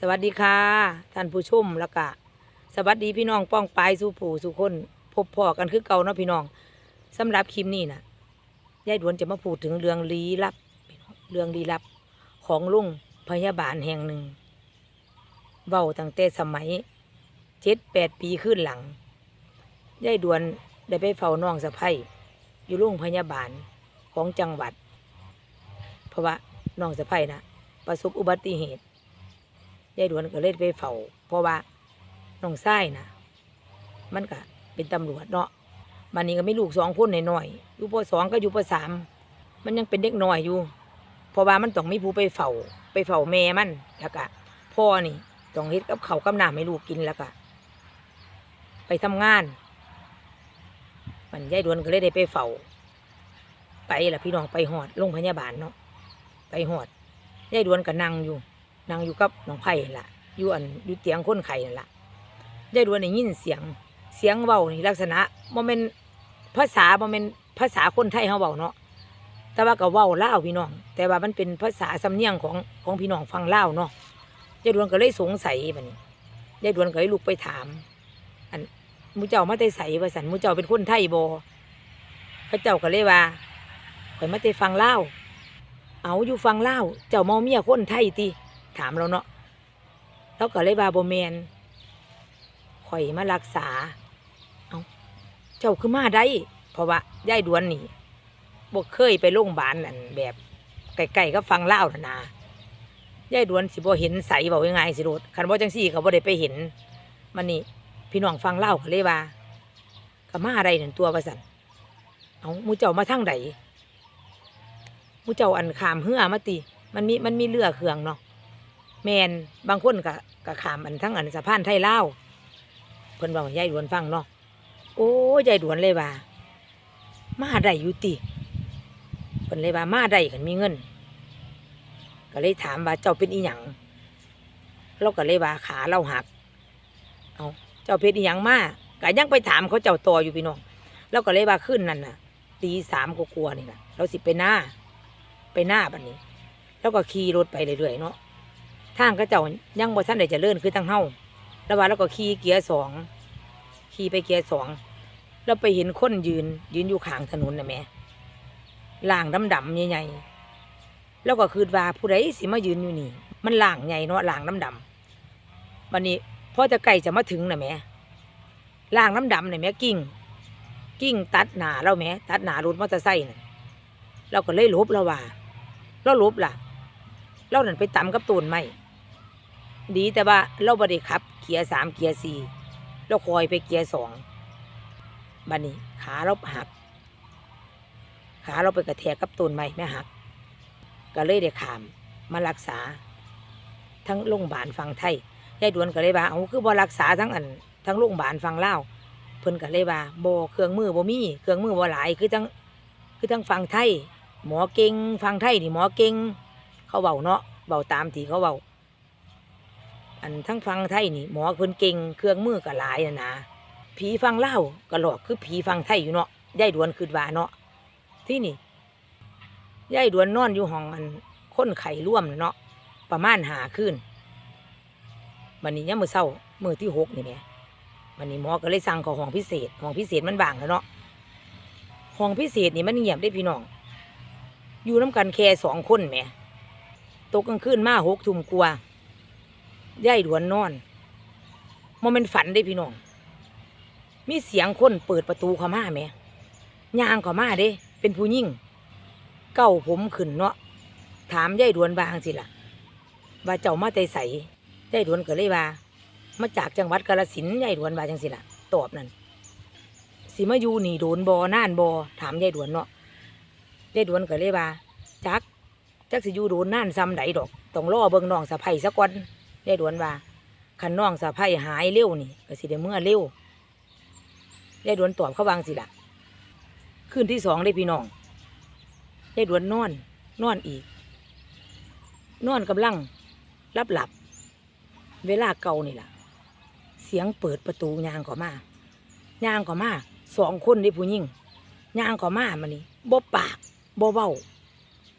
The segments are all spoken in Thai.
สวัสดีค่ะท่านผู้ชมแล้วก็สวัสดีพี่น้องป้องปายสู่ผู้สู่คนพบพ่อกันคือเก่าเนาะพี่น้องสำหรับคลิปนี้นะยายดวนจะมาพูดถึงเรื่องลี้ลับ เรื่องลี้ลับของลุงพยาบาลแห่งหนึ่งเว้าตั้งแต่สมัยเจ็ดแปดปีขึ้นหลังยายดวนได้ไปเฝ้าน้องสะใภ้อยู่โรงพยาบาลของจังหวัด เพราะว่าน้องสะใภ้นะประสบอุบัติเหตุ ยายดวนก็เลยไปเฝ้าเพราะว่าน้องไส้นะมันก็เป็นตำรวจเนาะมันนี้ก็ไม่ลูกสองคนหน่อยๆอยู่ปสองก็อยู่ปสามมันยังเป็นเด็กน้อยอยู่เพราะว่ามันต้องมีผู้ไปเฝ้าไปเฝ้าแม่มันแล้วก็พ่อนี่ต้องเฮ็ดกับเขากับน้ำให้ลูกกินแล้วก็ไปทำงาน มันยายดวนก็เลยได้ไปเฝ้าไปละพี่น้องไปหอดโรงพยาบาลเนาะไปหอดยายดวนก็นั่งอยู่ นั่งอยู่กับน้องไผ่นั่นล่ะอยู่อันอยู่เตียงคนไข้นั่นล่ะได้ดวนได้ยินเสียงเสียงเว้านี่ลักษณะบ่แม่นภาษาบ่แม่นภาษาคนไทยเฮาเว้าเนาะแต่ว่าก็เว้าลาวพี่น้อง แต่ว่ามันเป็นภาษาสำเนียงของของพี่น้องฟังลาวเนาะยายดวนก็เลยสงสัยบัดนี้ยายดวนก็เลยลุกไปถาม อันมูเจ้ามาแต่ไสว่าสันมูเจ้าเป็นคนไทยบ่เขาเจ้าก็เลยว่าข่อยมาแต่ฟังเล่าเอาอยู่ฟังเล่าเจ้ามาเมียคนไทยติ ถามเราเนาะแล้วก็เลยบาโบแมนข่อยมารักษา เอาเจ้าคือมาได้ เพราะว่ายายดวนนี่บ่เคยไปโรงพยาบาลนั่นแบบไกลๆก็ฟังเล่านะนะยายดวนสิบ่เห็นใสบอกยังไงสิโรดคันบ่จังซี่ก็บ่ได้ไปเห็น มันนี่พี่น้องฟังเล่าวก็เลยว่าก็มาอะไรนั่นตัวว่าซั่นเอามูเจ้ามาทางใดหมูเจ้าอันขามเหือมาติมันมีมันมีเรือเคืองเนาะ แมนบางคนก็ก็ขามอันทั้งอันสะพานไทยลาวเพิ่นบอกยายดวนฟังเนาะโอ้ยายดวนเลยว่า มาได้อยู่ติเพิ่นเลยว่ามาได้กันมีเงิน ก็เลยถามว่าเจ้าเป็นอีหยังเราก็เลยว่าขาเราหัก เอาเจ้าเป็นอีหยังมาก็ยังไปถามเขาเจ้าต่ออยู่พี่น้องเราก็เลยว่าขึ้นนั่นน่ะตีสามกลัวาๆนี่นะเราสิไปหน้า ไปหน้าบัดนี้ แล้วก็ขี่รถไปเรื่อยๆเนาะ ทางก็เจ้ายังบ่ทันได้เจะเลื่อนคือทางเฮาแล้วว่าแล้วก็ขี่เกียร์สองขี่ไปเกียร์สองแล้วไปเห็นคนยืน ยืนอยู่ข้างถนนน่ะแม่ล่างดำๆใหญ่ๆแล้วก็คือว่าผู้ใดสิมายืนอยู่นี่ มันล่างใหญ่เนาะล่างดำๆวันนี้พอจะใกล้จะมาถึงน่ะแม่ล่างดำๆน่ะแม่กิ่ง กิ่งตัดหนาเราแม่ตัดหนารถมอเตอร์ไซค์น่ะเราก็เลยลบแล้วว่าเราลบล่ะเราหนันไปตำกับตูนไม่ ดีแต่ว่าเราบริขับ เกียร์สามเกียร์สี่เราคอยไปเกียร์สองบัดนี้ ขาเราหัก ขาเราไปกระแทกกับตูนไม่แม่หัก ก็เลยได้ขามมารักษา ทั้งโรงพยาบาลฟังไทยยายดวนก็เลยว่าเอาคือบ่รักษาทั้งอันทั้งโรงพยาบาลฟังลาวเพิ่นก็เลยว่าบ่เครื่องมือบ่มีเครื่องมือบ่หลายคือทั้งคือทั้งฟังไทย หมอเก่งฟังไทยนี่หมอเก่งเขาเบาเนาะเบาตามที่เขาเบา อันทั้งฟังไทยนี่หมอเพิ่นเก่งเครื่องมือก็หลายนะนะผีฟังเล่าก็หลอกคือผีฟังไทยอยู่เนาะยายดวนคือว่าเนาะที่นี่ยายดวนนอนอยู่ห้องอันค้นไข้ร่วมเนาะประมาณหาคืนวันนี้เนี่ยมือเศร้ามือที่หกนี่แม่วันนี้หมอก็เลยสั่งขอห้องพิเศษห้องพิเศษมันบางแล้วเนาะห้องพิเศษนี่มันเงียบได้พี่น้อง อยู่น้ำกันแค่สองคนแหม่ตกกลางคืนมาหกทุ่มกลัว ย่ายดวนนอนมันเป็นฝันได้พี่น้อง มีเสียงคนเปิดประตูเข้ามาแหมย่างเข้ามาเด้ เป็นผู้ยิ่ง เก้าผมขึ้นเนาะ ถามย่ายดวนบางสิล่ะ ว่าเจ้ามาแต่ใสย่ายดวนก็เลยว่า มาจากจังหวัดกาฬสินย่ายดวนว่าจังสิล่ะ ตอบนั่นสิมาอยู่นี่โดนบอน่านบอถามย่ายดวนเนาะย่ายดวนก็เลยว่าจักจักสิอยู่โดนน่านซ้ำไดดอก ต้องรอเบิงน้องสะใภ้ซะก่อน ได้ดวนว่าคันน้องสะใภ้หายเร็วนี่ก็สิได้เมื่อเร็วได้ดวนตอบเขาวางสิละคืนที่สองได้พี่น้องได้ดวนนอน นอนอีก นอนกำลังรับหลับ เวลาเก่านี่ล่ะ เสียงเปิดประตูยางก็มายางก็มาสองคนได้ผู้หญิงยางก็มามานี่บ่ปากบ่เบ้า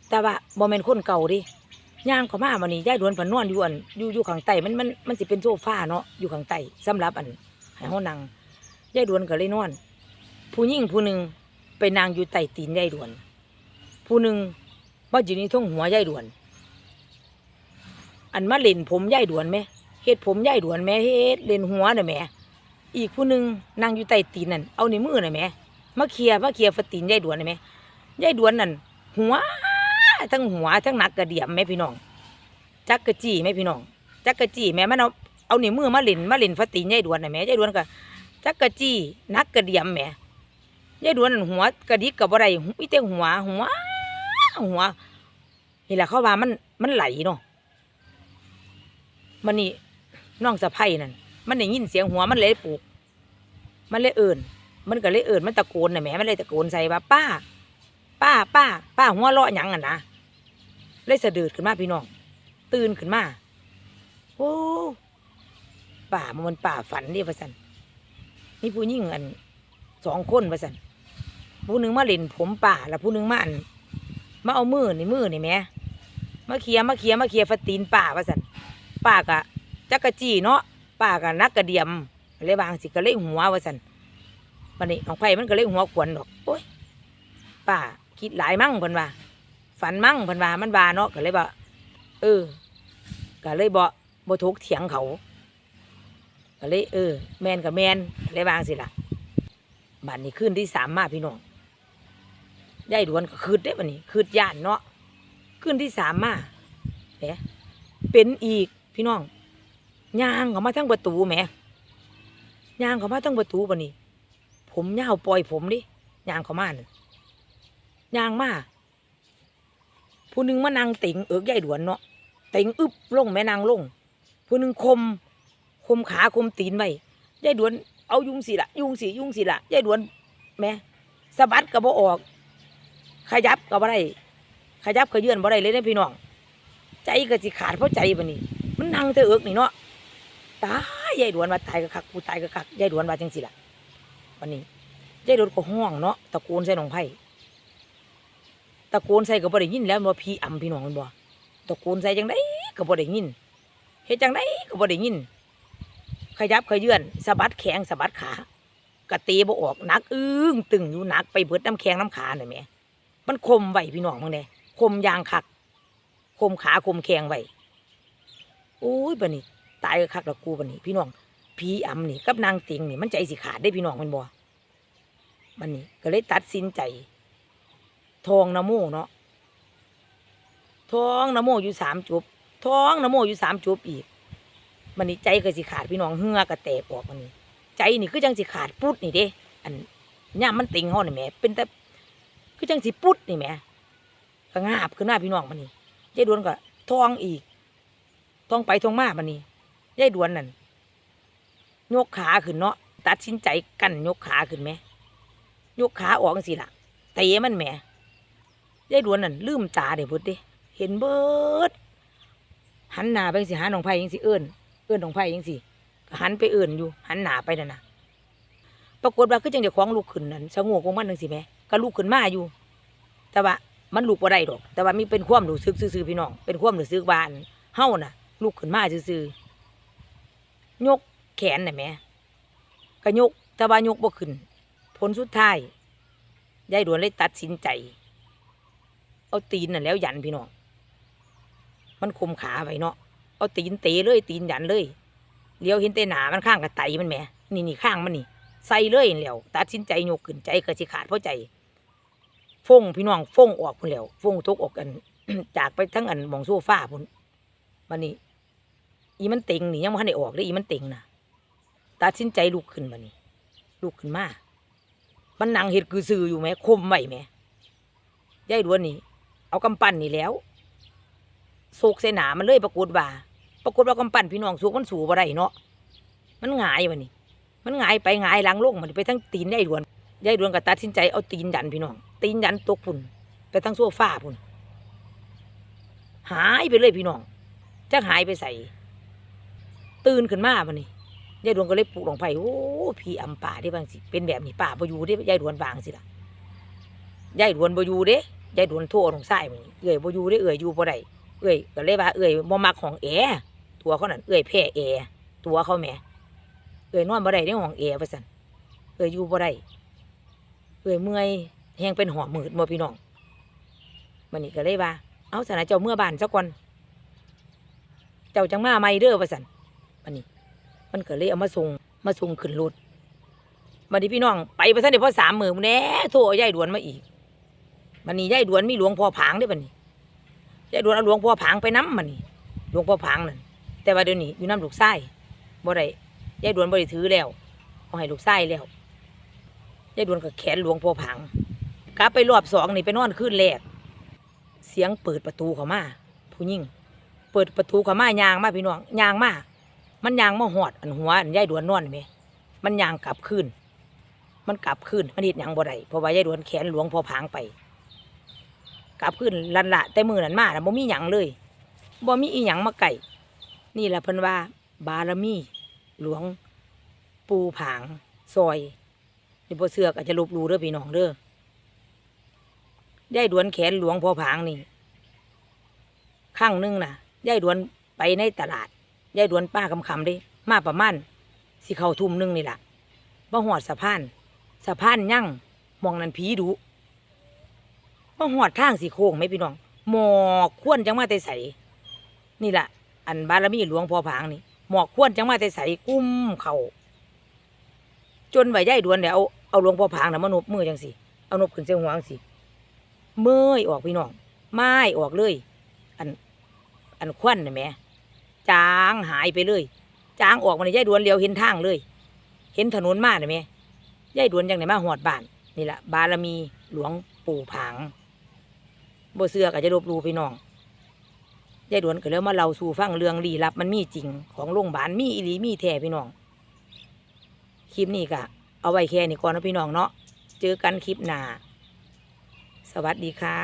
แต่ว่าบ่แม่นคนเก่าดิ ย่างเขามาวันนี้ยายดวนเพิ่นนอนอยู่อันอยู่อยู่ข้างใต้มันมันมันสิเป็นโซฟาเนาะอยู่ข้างใต้สำหรับอันให้เฮานั่งยายดวนก็เลยนอน ผู้หญิงผู้หนึ่งไปนั่งอยู่ใต้ตีนยายดวน ผู้หนึ่งมาอยู่ในท้องหัวยายดวน อันมาเล่นผมยายดวนไหมเฮ็ดผมยายดวนไหมเฮ็ดเล่นหัวน่ะแหมอีกผู้หนึ่งนั่งอยู่ใต้ตีนนั่นเอาในมือน่ะแหมมาเคลียมาเคลียร์ฝตีนยายดวนน่ะแหมยายดวนนั่นหัว ทั้งหัวทั้งหนักกระเดียมแม่พี่น้อง จักกะจี้แม่พี่น้อง จักกะจี้แม่มันเอาเอานิ้วมือมาเล่นมาเล่นฟาตีนยายดวนน่ะแม่ยายดวนก็จักกะจี้นักกระเดียมแม่ยายดวนหัวกระดิกกับอะไรมีแต่หัวหัว หัวนี่แหละเขาว่ามันมันไหลเนาะมันนี่น้องสะพ้ยนั่นมันได้ยินเสียงหัวมันเลยปลูก มันเลยเอิญมันก็เลยเอิญมันตะโกนน่ะแม่มันเลยตะโกนใส่ว่าป้า ป้าป้า ป้าหัวเราะหยังอะนะ เลยสะดืดขึ้นมาพี่น้อง ตื่นขึ้นมา โอ้ป่ามันป่าฝันเดิว่าสันมีผู้หญิงอันสองคนว่าสันผู้หนึ่งมาเล่นผมป่าแล้วผู้หนึ่งมาอันมาเอามือนี่มือนี่แหม่มาเคียมาเคียมาเคียร์ฟตีนป่าว่าสันป้ากะจักกะจีเนาะป้ากะนักกระเดียมเลยบางสิก็เลยหัวว่าสันวันนี้น้องไผ่มันก็เลยหัวขวนดอกโอ้ยป้าคิดหลายมั่งเพิ่นว่า ฝันมั่งเพิ่นว่ามันบาเนาะก็เลยบ่เออก็เลยบ่บ่ทุกเถียงเขาก็เลยเออ แมนกับแมนเลยวางสิล่ะบัดนี้ขึ้นที่สามมาพี่น้องยายดวนก็คืดได้บัดนี้คืดย่านเนาะขึ้นที่สามมาเอ๊ะเป็นอีกพี่น้องย่างเขามาทั้งประตูแหมย่างเขามาทั้งประตูบัดนี้ ผมยาวปล่อยผมดิย่างเขามาน่ะย่างมา ผู้หนึ่งมานั่งติงเอิกใหญ่ดวนเนาะติงอึบลงแม่นางลง ผู้หนึ่งคม คมขาคมตีนไว้ยายดวนเอายุงสิละยุงสิยุงสิละยายดวนแม่สะบัดกับบ่ออก ขยับกับบ่ได้ขยับขยื่นบ่ได้เลยนะพี่น้อง ใจก็สิขาดเพราะใจบันนี้ มันนั่งเธอเอิกนี่เนาะตายยายดวนว่าตายก็คักกูตายก็คักยายดวนว่าจังสิละวันนี้ยายดวนก็ห้องเนาะตะโกนใส่น้องไผ่ ตะโกนใส่ก็บ่ได้ยินแล้วว่าพี่อำพี่น้องมันบ่ตะโกนใส่จังไดก็บ่ได้ยินเฮ็ดจังไดก็บ่ได้ยินขยับขยื่นสะบัดแขงสะบัดขากะตีบ่ออกหนักอึ้งตึงอยู่หนักไปเบิดน้ำแข็งน้ำขาหน่ะแหม่มันคมไวพี่น้องมึงเด้คมยางคัก คมขาคมแขงไว้โอ้ยบัดนี้ตายก็คักละกูบัดนี้ พี่น้องพี่อำนี่กับนางติงนี่มันใจสิขาดได้พี่น้องมันบ่บัดนี้ก็เลยตัดสินใจ ทองนโมเนาะทองนโมอยู่สามจุบทองนโมอยู่สามจุบอีกมันนี่ใจก็สิขาดพี่น้องเหือกระแตกออกมันนี่ใจนี่คือจังสิขาดปุ๊ดนี่เด้ อันย่ามมันติงห้อนี่แหม่เป็นแต่คือจังสิปุ๊ดนี่แหม่ก็งาบขึ้นหน้าพี่น้องมันนี่ยายดวนก็ทองอีกทองไปทองมามันนี่ยายดวนนั่นยกขาขึ้นเนาะตัดสินใจกันยกขาขึ้นไหมยกขาออกจังสิล่ะเตะมันแหม ยายดวนนั่นลืมตาเดี๋ยวพุดเด้เห็นเบิดหันหน้าไปสิหาหนองไผ่ยังสิเอิ้นเอิ้นหนองไผ่ยังสิหันไปเอิ้นอยู่ หันหน้าไปนั่นน่ะปรากฏว่าคือจังเดี๋ยวของลูกขึ้นนั่นสงวกของมันนึงสิแม่ก็ลูกขึ้นมาอยู่ แต่ว่ามันลูกบ่ได้ดอก แต่ว่ามีเป็นความรู้สึกซื่อๆพี่น้องเป็นความรู้สึกว่านเฮาน่ะ ลูกขึ้นมาซื่อๆยกแขนน่ะแม่ก็ยกแต่ว่ายกบ่ขึ้นผลสุดท้ายยายดวนเลยตัดสินใจ เอาตีนน่ะแล้วยันพี่น้อง มันคุมขาไว้เนาะ เอาตีนเตะเลยตีนยันเลย เลี้ยวเห็นแต่หนามันข้างกับไตมันแหม นี่นี่ข้างมันนี่ ใส่เลยนั่นแล้วตัดสินใจโยกขึ้นใจก็สิขาดเพราะใจ ฟงพี่น้องฟงออกพุ่นแหล้ว ฟงทุกออกกัน จากไปทั้งอันมองโซฟาพุ่นมันนี่อีมันเต็งนี่ยังไม่ทันได้ออกเลยอีมันเต็งน่ะตัดสินใจลุกขึ้นมานี่ลุกขึ้นมา มันนั่งเห็ดคือซื่ออยู่ไหมคมไหวไหมยายดวนนี่ เอากำปั้นนี่แล้วโศกใส่หนามันเลยปรากฏว่า ปรากฏว่ากำปั้นพี่น้องสูกมันสูบ่ได้เนาะมันหงายวันนี้มันหงายไปหงายหลังลงมันไปทั้งตีนยายดวนยายดวนก็ตัดสินใจเอาตีนยันพี่น้อง ตีนยันตกพุ่นไปทั้งโซฟาพุ่นหายไปเลยพี่น้องจักหายไปใส่ ตื่นขึ้นมาวันนี้ยายดวนก็เลยปลุกหลงไผ่โอ้พี่อำป่าได้บางสิเป็นแบบนี้ป่าบอยู่ได้ยายดวนวางสิล่ะยายดวนบอยู่เด้ ยายดวนโทรของไส้มันเอื่อยบ่อยู่ได้เอื่อยอยู่บ่ได้เอ้ยก็เลยว่าเอ้ยบ่มักของแอตัวเขานั่นเอ้ยแพ้แอตัวเขาแหมเอ้ยนอนบ่ได้ในห้องแอว่าซั่นเอ้ยอยู่บ่ได้เอ้ยเมื่อยแฮงเป็นหอบมืดบ่พี่น้องมันนี่ก็เลยว่า เอาสนะเจ้าเมื่อบ้านซะก่อนเจ้าจังมาใหม่เด้อว่าซั่นมันนี่มันก็เลยเอามาส่งมาส่งขึ้นรถบัดนี้พี่น้องไปบ่ทันได้พอสามมื้อมื้อแน่โทรยายดวนมาอีก มันนี่ยายดวนมีหลวงพ่อผางด้อบัดนี้ยายดวนเอาหลวงพ่อผางไปน้ำมันนี่หลวงพ่อผางนั่นแต่ว่าเดี๋ยวนี้อยู่น้ำลูกไส้บ่ได้ยายดวนบ่ได้ถือแล้วเอาให้ลูกไส้แล้วยายดวนก็แขนหลวงพ่อผางกลับไปรอบสองนี่ไปนอนคืนแรกเสียงเปิดประตูเข้ามาผู้หญิงเปิดประตูเข้ามายางมาพี่น้องยางมามันยางมาหอดอันหัวอันยายดวนนอนนี่แหมมันยางกลับคืนมันกลับคืนมันเฮ็ดหยังบ่ได้เพราะว่ายายดวนแขนหลวงพ่อผางไป กลับขึ้นลันละแต่มือนั้นมาน่ะบ่มีหยังเลยบ่มีอีหยังมาไก่นี่แหละเพิ่นว่า บารมี หลวง ปูผางซอยนี่บ่เสือกอาจจะลบหลู่เด้อพี่น้องเด้อยายดวนแขนหลวงพอผางนี่ข้างหนึงน่ะยายดวนไปในตลาดยายดวนป้าคำคำๆเด้ มาประมาณสิเข้าทุ่มหนึงนี่แหละบ่หอดสะพาน สะพานยั่งมองนั้นผีดุ มาหอดทางสีโค้งไหมพี่น้อง หมอกควนจังมาแต่ใสนี่แหละอันบารมีหลวงพ่อผางนี่ หมอกควนจังมาแต่ใสกุ้มเขาจนไหวย่ายดวนเดี๋ยวเอาเอาหลวงพ่อผางนะมานบมือจังสิเอานบขึ้นเสียงหัวจังสิเมื่อยออกพี่น้องไม้ออกเลย อัน อันควันน่ะแหม่จางหายไปเลยจางออกมาในย่ายดวนเลี้ยวเห็นทางเลย เห็นถนนมาน่ะแหม่ย่ายดวนจังไหนมาหอดบ้าน นี่แหละบารมีหลวงปู่ผาง บ่เสือกอาจจะลบลู่พี่น้องยายดวนก็แล้วมาเล่าสู่ฟังเรื่องลี้ลับมันมีจริง ของโรงพยาบาลมีอีหลีมีแท้พี่น้อง คลิปนี้ก็เอาไว้แค่นี้ก่อนนะพี่น้องเนาะ เจอกันคลิปหน้า สวัสดีค่ะ